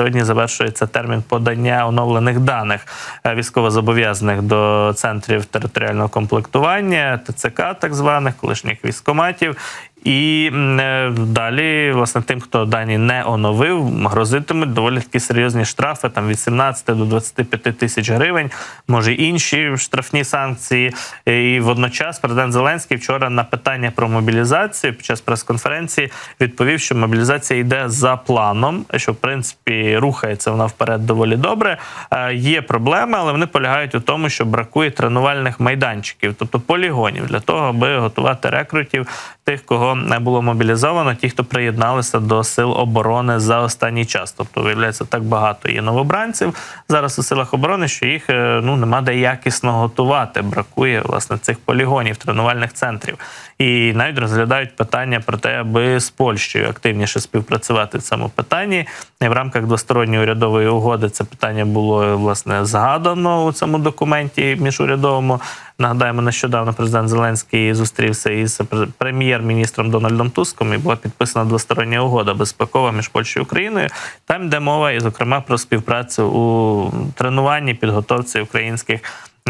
сьогодні завершується термін подання оновлених даних е, військовозобов'язаних до центрів територіального комплектування, ТЦК, так званих колишніх військоматів. І е, далі, власне, тим, хто дані не оновив, грозитимуть доволі такі серйозні штрафи, там від 17 до 25 тисяч гривень, може інші штрафні санкції. І водночас президент Зеленський вчора на питання про мобілізацію під час прес-конференції відповів, що мобілізація йде за планом, що в принципі рухається вона вперед доволі добре. Е, Є проблеми, але вони полягають у тому, що бракує тренувальних майданчиків, тобто полігонів, для того, аби готувати рекрутів тих, кого не було мобілізовано, ті, хто приєдналися до сил оборони за останній час. Тобто, виявляється, так багато є новобранців зараз у силах оборони, що їх е, ну нема де якісно готувати. Бракує власне цих полігонів, тренувальних центрів. І навіть розглядають питання про те, аби з Польщею активніше співпрацювати в цьому питанні. І в рамках двосторонньої урядової угоди це питання було власне згадано у цьому документі міжурядовому. Нагадаємо, нещодавно президент Зеленський зустрівся із пр- прем'єр-міністром Дональдом Туском і була підписана двостороння угода безпекова між Польщею і Україною. Там йде мова, і зокрема про співпрацю у тренуванні, підготовці українських.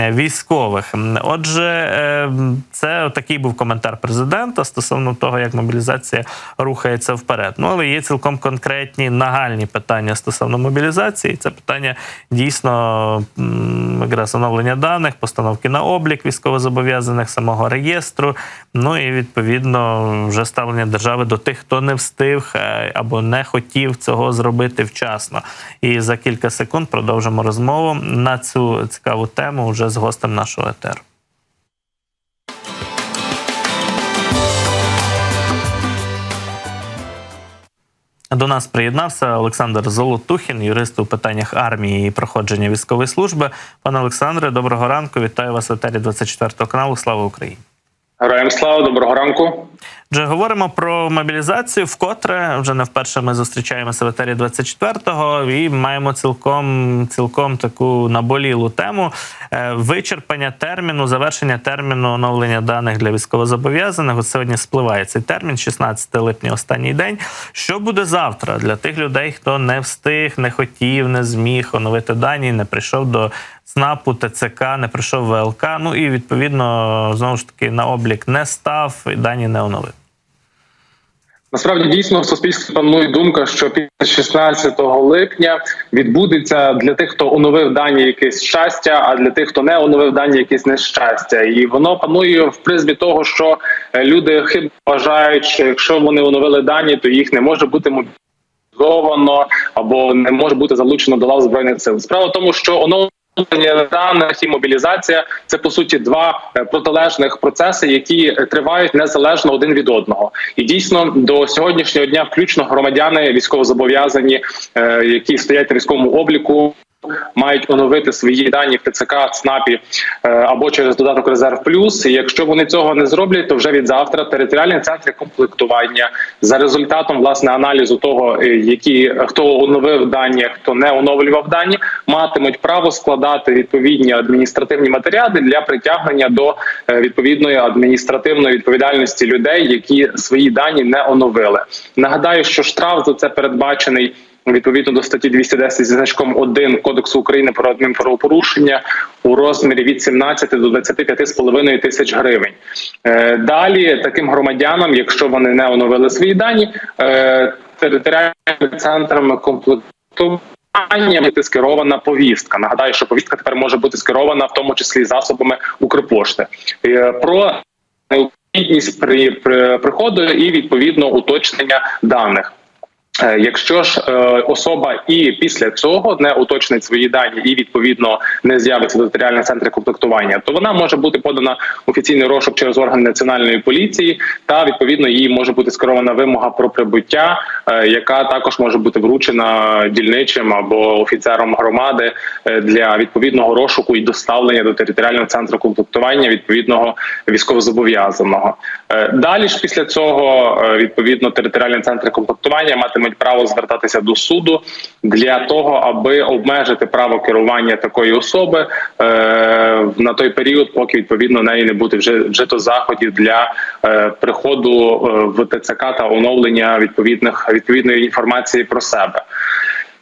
Е, Військових, отже, е, це такий був коментар президента стосовно того, як мобілізація рухається вперед. Ну але є цілком конкретні нагальні питання стосовно мобілізації. Це питання дійсно якраз оновлення даних, постановки на облік військовозобов'язаних, самого реєстру. Ну і відповідно вже ставлення держави до тих, хто не встиг е, або не хотів цього зробити вчасно. І за кілька секунд продовжимо розмову на цю цікаву тему вже з гостем нашого етеру. До нас приєднався Олександр Золотухін, юрист у питаннях армії і проходження військової служби. Пане Олександре, доброго ранку. Вітаю вас в етері 24 каналу. Слава Україні! Героям слава, доброго ранку. Вже говоримо про мобілізацію. Вкотре вже не вперше ми зустрічаємося в етері 24-го і маємо цілком цілком таку наболілу тему Е, вичерпання терміну, завершення терміну оновлення даних для військовозобов'язаних. От сьогодні спливає цей термін, 16 липня, останній день. Що буде завтра для тих людей, хто не встиг, не хотів, не зміг оновити дані, не прийшов до ЦНАПу, ТЦК, не прийшов ВЛК. Ну і відповідно знову ж таки на облік не став і дані не оновив. Насправді дійсно в суспільстві панує думка, що після 16 липня відбудеться для тих, хто оновив дані якесь щастя, а для тих, хто не оновив дані якесь нещастя. І воно панує в призмі того, що е, люди хибно вважають, що якщо вони оновили дані, то їх не може бути мобілізовано або не може бути залучено до лав збройних сил. Справа в тому, що даних і мобілізація це по суті два е, протилежних процеси, які е, тривають незалежно один від одного. І дійсно до сьогоднішнього дня, включно громадяни військовозобов'язані, е, які стоять на військовому обліку. Мають оновити свої дані в ТЦК, ЦНАПі е, або через додаток Резерв Плюс. Якщо вони цього не зроблять, то вже від завтра територіальні центри комплектування за результатом власне аналізу того, е, які хто оновив дані, хто не оновлював дані, матимуть право складати відповідні адміністративні матеріали для притягнення до е, відповідної адміністративної відповідальності людей, які свої дані не оновили. Нагадаю, що штраф за це передбачений. Відповідно до статті 210 зі значком 1 Кодексу України про адмінправопорушення у розмірі від 17 до 25,5 тисяч гривень. Е, Далі таким громадянам, якщо вони не оновили свої дані, е, територіальними центрами комплектування бути скерована повістка. Нагадаю, що повістка тепер може бути скерована в тому числі засобами Укрпошти. Е, Про необхідність при, при приходу і відповідно уточнення даних. Е, Якщо ж е, особа і після цього не уточнить свої дані і відповідно не з'явиться до територіального центру комплектування, то вона може бути подана офіційний розшук через органи національної поліції, та відповідно їй може бути скерована вимога про прибуття, е, яка також може бути вручена дільничим або офіцером громади для відповідного розшуку і доставлення до територіального центру комплектування відповідного військовозобов'язаного. Далі ж після цього відповідно територіальні центри комплектування матимуть право звертатися до суду для того, аби обмежити право керування такої особи е, на той період, поки відповідно неї не буде вже вжито заходів для е, приходу е, в ТЦК та оновлення відповідних відповідної інформації про себе.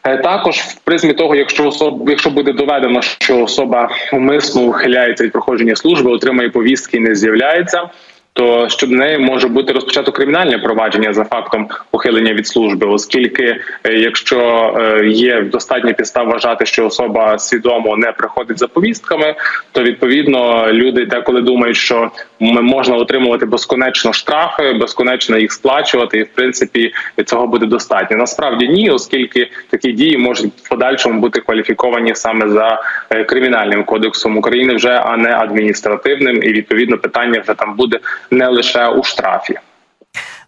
Е, Також в призмі того, якщо особ, якщо буде доведено, що особа умисно ухиляється від проходження служби, отримає повістки і не з'являється. То щодо неї може бути розпочато кримінальне провадження за фактом ухилення від служби, оскільки е, якщо е, є достатня підстав вважати, що особа свідомо не приходить за повістками, то відповідно люди деколи думають, що можна отримувати безконечно штрафи, безконечно їх сплачувати, і в принципі цього буде достатньо. Насправді ні, оскільки такі дії можуть в подальшому бути кваліфіковані саме за е, кримінальним кодексом України, вже а не адміністративним, і відповідно питання вже там буде не лише у штрафі.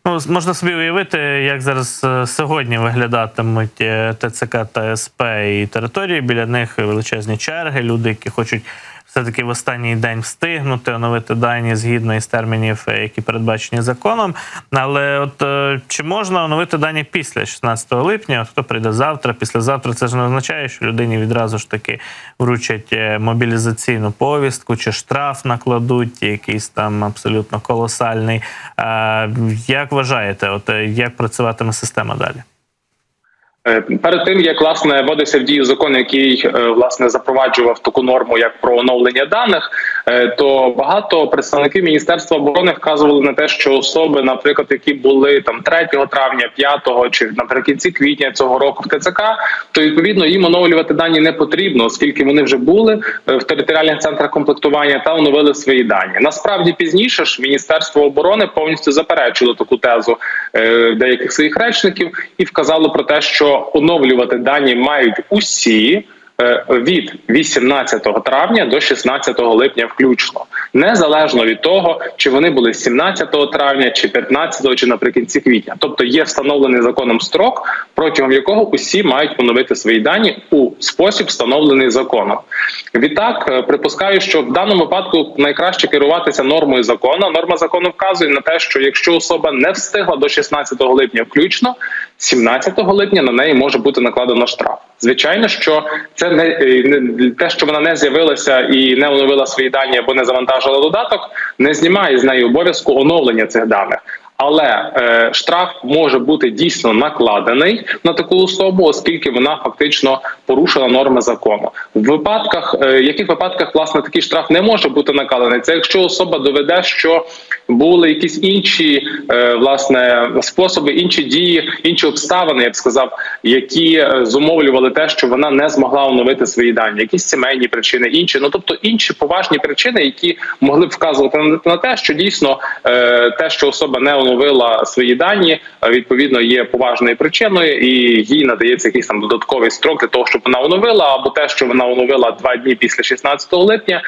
Ну, можна собі уявити, як зараз е, сьогодні виглядатимуть е, ТЦК та СП і території. Біля них величезні черги, люди, які хочуть все-таки в останній день встигнути оновити дані згідно із термінів, е, які передбачені законом. Але от е, чи можна оновити дані після 16 липня? Хто прийде завтра, післязавтра, це ж не означає, що людині відразу ж таки вручать е, мобілізаційну повістку чи штраф накладуть, якийсь там абсолютно колосальний. Як вважаєте, от як працюватиме система далі? Е, Перед тим як власне вводився в дію закон, який е, власне запроваджував таку норму, як про оновлення даних, е, то багато представників міністерства оборони вказували на те, що особи, наприклад, які були там 3 травня, 5 чи наприкінці квітня цього року в ТЦК, то відповідно їм оновлювати дані не потрібно, оскільки вони вже були в територіальних центрах комплектування та оновили свої дані. Насправді пізніше ж міністерство оборони повністю заперечило таку тезу деяких своїх речників і вказало про те, що оновлювати дані мають усі. е, Від 18 травня до 16 липня, включно, незалежно від того, чи вони були 17 травня, чи 15, чи наприкінці квітня. Тобто є встановлений законом строк, протягом якого усі мають поновити свої дані у спосіб, встановлений законом. Відтак, е, припускаю, що в даному випадку найкраще керуватися нормою закону. Норма закону вказує на те, що якщо особа не встигла до 16 липня, включно 17 липня на неї може бути накладено штраф. Звичайно, що це е, не те, що вона не з'явилася і не оновила свої дані або не завантажила додаток, не знімає з неї обов'язку оновлення цих даних. Але е, штраф може бути дійсно накладений на таку особу, оскільки вона фактично порушила норми закону. В випадках, е, яких випадках власне такий штраф не може бути накладений, це якщо особа доведе, що були якісь інші е, власне способи, інші дії, інші обставини, я б сказав, які е, зумовлювали те, що вона не змогла оновити свої дані, якісь сімейні причини, інші, ну тобто інші поважні причини, які могли б вказувати на, те, що дійсно е, те, що особа не оновила свої дані, відповідно є поважною причиною, і їй надається якийсь там додатковий строк для того, щоб вона оновила, або те, що вона оновила два дні після 16 липня,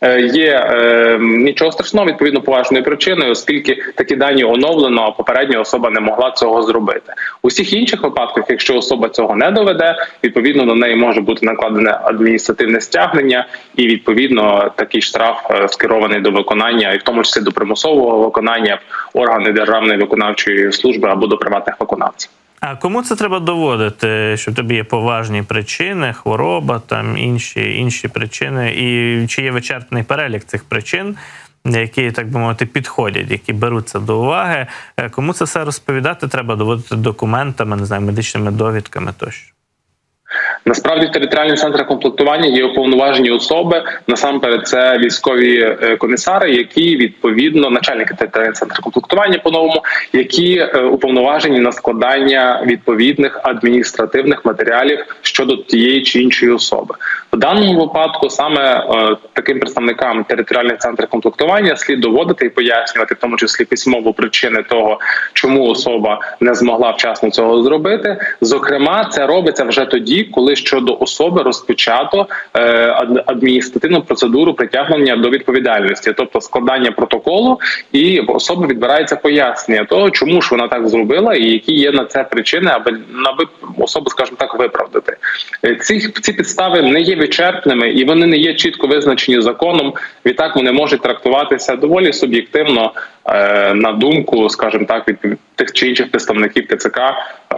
е, є е, нічого страшного, відповідно поважною причиною, оскільки такі дані оновлено, а попередня особа не могла цього зробити. У всіх інших випадках, якщо особа цього не доведе, відповідно на неї може бути накладене адміністративне стягнення, і відповідно такий штраф е, скерований до виконання, і в тому числі до примусового виконання органи державної виконавчої служби або до приватних виконавців. А кому це треба доводити, що в тобі є поважні причини, хвороба, там інші, інші причини, і чи є вичерпний перелік цих причин, які, так би мовити, підходять, які беруться до уваги? Е, Кому це все розповідати, треба доводити документами, не знаю, медичними довідками тощо. Насправді в територіальних центрах комплектування є уповноважені особи. Насамперед, це військові е, комісари, які відповідно начальники територіальних центрів комплектування по-новому, які е, уповноважені на складання відповідних адміністративних матеріалів щодо тієї чи іншої особи. В даному випадку саме е, таким представникам територіальних центрів комплектування слід доводити і пояснювати, в тому числі письмово причини того, чому особа не змогла вчасно цього зробити. Зокрема, це робиться вже тоді, коли щодо особи розпочато е, адміністративну процедуру притягнення до відповідальності, тобто складання протоколу, і в особи відбирається пояснення того, чому ж вона так зробила, і які є на це причини, аби аби особу, скажімо так, виправдати. Е, Ці ці підстави не є вичерпними і вони не є чітко визначені законом. Відтак вони можуть трактуватися доволі суб'єктивно е, на думку, скажімо так, від тих чи інших представників ТЦК.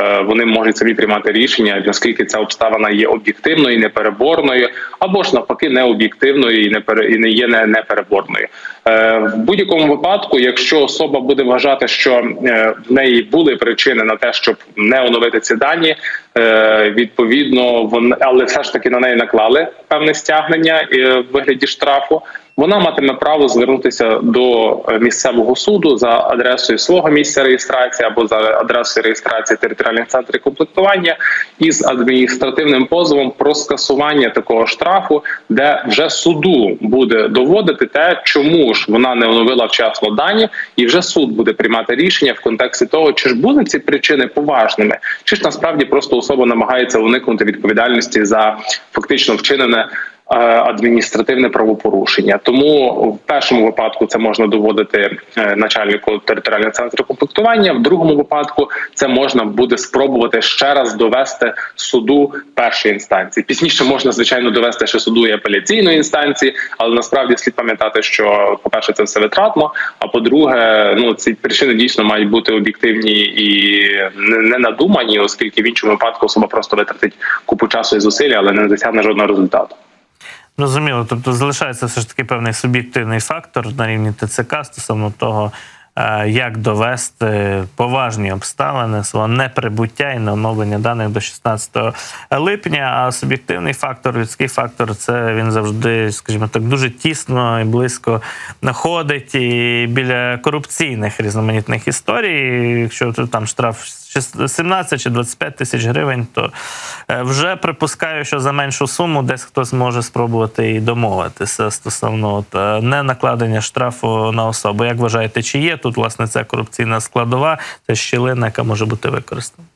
Е, вони можуть самі приймати рішення, наскільки ця обставина є об'єктивною, і непереборною, або ж навпаки, необ'єктивною і не пере- і не є непереборною. Е, В будь-якому випадку, якщо особа буде вважати, що е, в неї були причини на те, щоб не оновити ці дані, е, відповідно, вони але все ж таки на неї наклали певне стягнення в вигляді штрафу. Вона матиме право звернутися до е, місцевого суду за адресою свого місця реєстрації або за адресою реєстрації територіальних центрів комплектування із адміністративним позовом про скасування такого штрафу, де вже суду буде доводити те, чому ж вона не оновила вчасно дані, і вже суд буде приймати рішення в контексті того, чи ж були ці причини поважними, чи ж насправді просто особа намагається уникнути відповідальності за фактично вчинене адміністративне правопорушення. Тому в першому випадку це можна доводити е, начальнику територіального центру комплектування. В другому випадку це можна буде спробувати ще раз довести суду першої інстанції. Пізніше можна звичайно довести ще суду і апеляційної інстанції, але насправді слід пам'ятати, що по перше, це все витратно. А по-друге, ну ці причини дійсно мають бути об'єктивні і не, надумані, оскільки в іншому випадку особа просто витратить купу часу і зусиль, але не досягне жодного результату. Зрозуміло, тобто залишається все ж таки певний суб'єктивний фактор на рівні ТЦК стосовно того, е, як довести поважні обставини свого неприбуття і не оновлення даних до 16 липня. А суб'єктивний фактор, людський фактор, це він завжди, скажімо так, дуже тісно і близько знаходить і біля корупційних різноманітних історій. Якщо там штраф 17 чи 25 тисяч гривень, то е, вже припускаю, що за меншу суму десь хтось може спробувати і домовитися стосовно от, е, не накладення штрафу на особу. Як вважаєте, чи є тут власне ця корупційна складова, це щілина, яка може бути використана?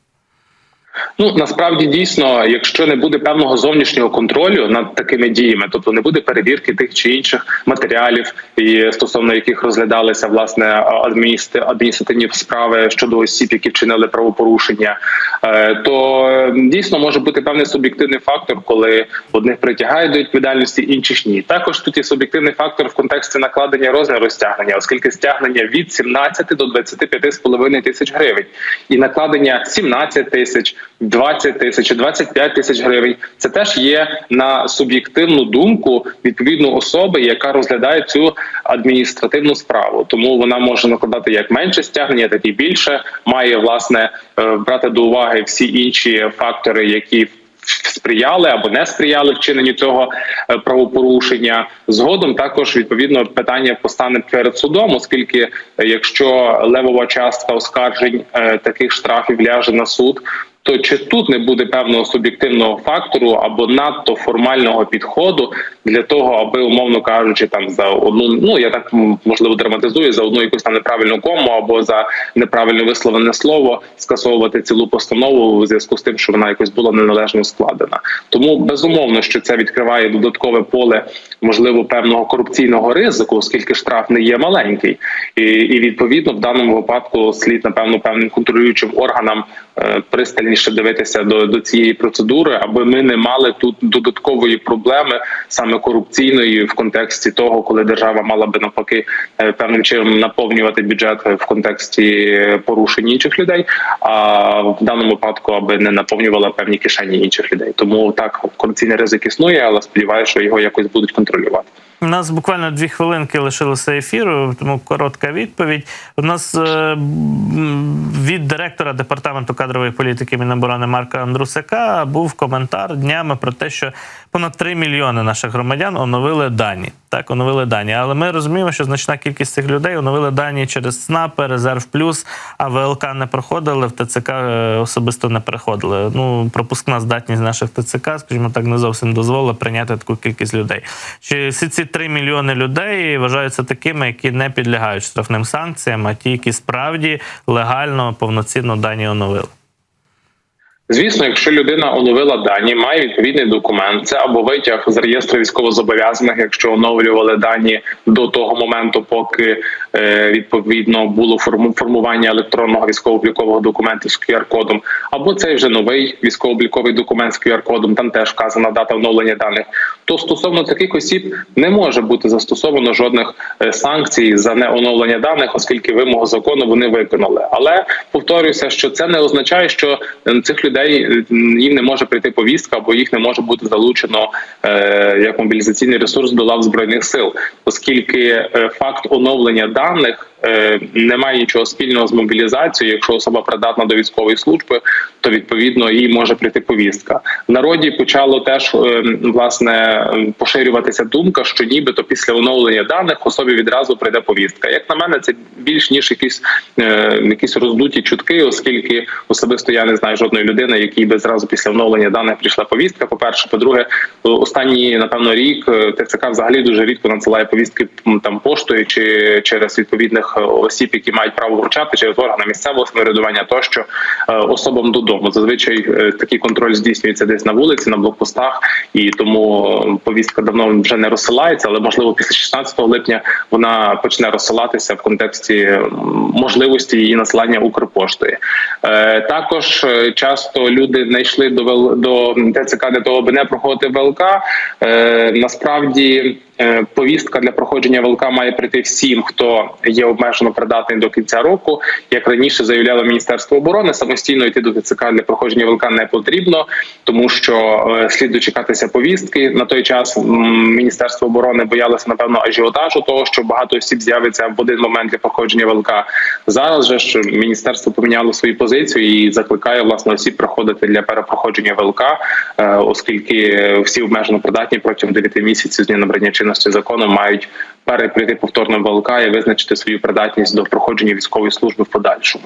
Ну насправді дійсно, якщо не буде певного зовнішнього контролю над такими діями, тобто не буде перевірки тих чи інших матеріалів, і стосовно яких розглядалися власне адміністр... адміністративні справи щодо осіб, які вчинили правопорушення, е, то дійсно може бути певний суб'єктивний фактор, коли одних притягають до відповідальності, інших ні. Також тут є суб'єктивний фактор в контексті накладення розміру стягнення, оскільки стягнення від 17 до 25,5 тисяч гривень, і накладення 17 тисяч. 20 тисяч, 25 тисяч гривень. Це теж є на суб'єктивну думку відповідно особи, яка розглядає цю адміністративну справу. Тому вона може накладати як менше стягнення, так і більше. Має власне е, брати до уваги всі інші фактори, які сприяли або не сприяли вчиненню цього е, правопорушення. Згодом також відповідно питання постане перед судом, оскільки е, якщо левова частка оскаржень таких штрафів ляже на суд. То чи тут не буде певного суб'єктивного фактору або надто формального підходу для того, аби умовно кажучи, там за одну, ну я так можливо драматизую за одну якусь там неправильну кому або за неправильно висловлене слово скасовувати цілу постанову у зв'язку з тим, що вона якось була неналежно складена. Тому безумовно, що це відкриває додаткове поле можливо певного корупційного ризику, оскільки штраф не є маленький, і, і відповідно в даному випадку слід напевно певним контролюючим органам е, пристальніше дивитися до, до цієї процедури, аби ми не мали тут додаткової проблеми саме корупційної в контексті того, коли держава мала би навпаки е, певним чином наповнювати бюджет в контексті порушень інших людей, а в даному випадку аби не наповнювала певні кишені інших людей. Тому так корупційний ризик існує, але сподіваюся, що його якось будуть контролювати. контролювати. У нас буквально дві хвилинки лишилося ефіру, тому коротка відповідь. У нас е, від директора департаменту кадрової політики Міноборони Марка Андрусяка був коментар днями про те, що понад 3 мільйони наших громадян оновили дані. Так, оновили дані. Але ми розуміємо, що значна кількість цих людей оновили дані через СНАП, Резерв Плюс, а ВЛК не проходили, в ТЦК е, особисто не приходили. Ну, пропускна здатність наших ТЦК, скажімо так, не зовсім дозволила прийняти таку кількість людей. Чи всі ці 3 мільйони людей вважаються такими, які не підлягають штрафним санкціям, а ті, які справді легально, повноцінно дані оновили? Звісно, якщо людина оновила дані, має відповідний документ, це або витяг з реєстру військовозобов'язаних, якщо оновлювали дані до того моменту, поки е, відповідно було формування електронного військово-облікового документу з QR-кодом, або цей вже новий військово-обліковий документ з QR-кодом. Там теж вказана дата оновлення даних. то стосовно таких осіб не може бути застосовано жодних е, санкцій за неоновлення даних, оскільки вимогу закону вони виконали. Але повторюся, що це не означає, що е, цих людей е, їм не може прийти повістка, або їх не може бути залучено е, як мобілізаційний ресурс до лав збройних сил, оскільки е, факт оновлення даних. Е, Не має нічого спільного з мобілізацією. Якщо особа придатна до військової служби, то відповідно їй може прийти повістка. В народі почало теж е, власне поширюватися думка, що нібито після оновлення даних особі відразу прийде повістка. Як на мене, це більш ніж якісь е, якісь роздуті чутки, оскільки особисто я не знаю жодної людини, якій би зразу після оновлення даних прийшла повістка. По перше, по-друге, останні напевно рік ТЦК взагалі дуже рідко надсилає повістки там поштою чи через відповідних осіб, які мають право вручати, через органи місцевого самоврядування, тощо е, особам додому. Зазвичай е, такий контроль здійснюється десь на вулиці, на блокпостах, і тому повістка давно вже не розсилається, але можливо після 16 липня вона почне розсилатися в контексті можливості її насилання Укрпоштою. Е, Також часто люди не йшли до ВЛ до ТЦК для того, аби не проходити ВЛК. Насправді повістка для проходження ВЛК має прийти всім, хто є обмежено придатний до кінця року. Як раніше заявляло Міністерство оборони, самостійно йти до ТЦК для проходження ВЛК не потрібно, тому що е, слід дочекатися повістки. На той час Міністерство оборони боялося напевно ажіотажу того, що багато осіб з'явиться в один момент для проходження ВЛК. Зараз же ж міністерство поміняло свою позицію і закликає власне осіб проходити для перепроходження ВЛК, е, оскільки всі обмежено придатні протягом 9 місяців з дня набрання чинності закону мають переприйти повторно ВЛК і визначити свою придатність до проходження військової служби в подальшому.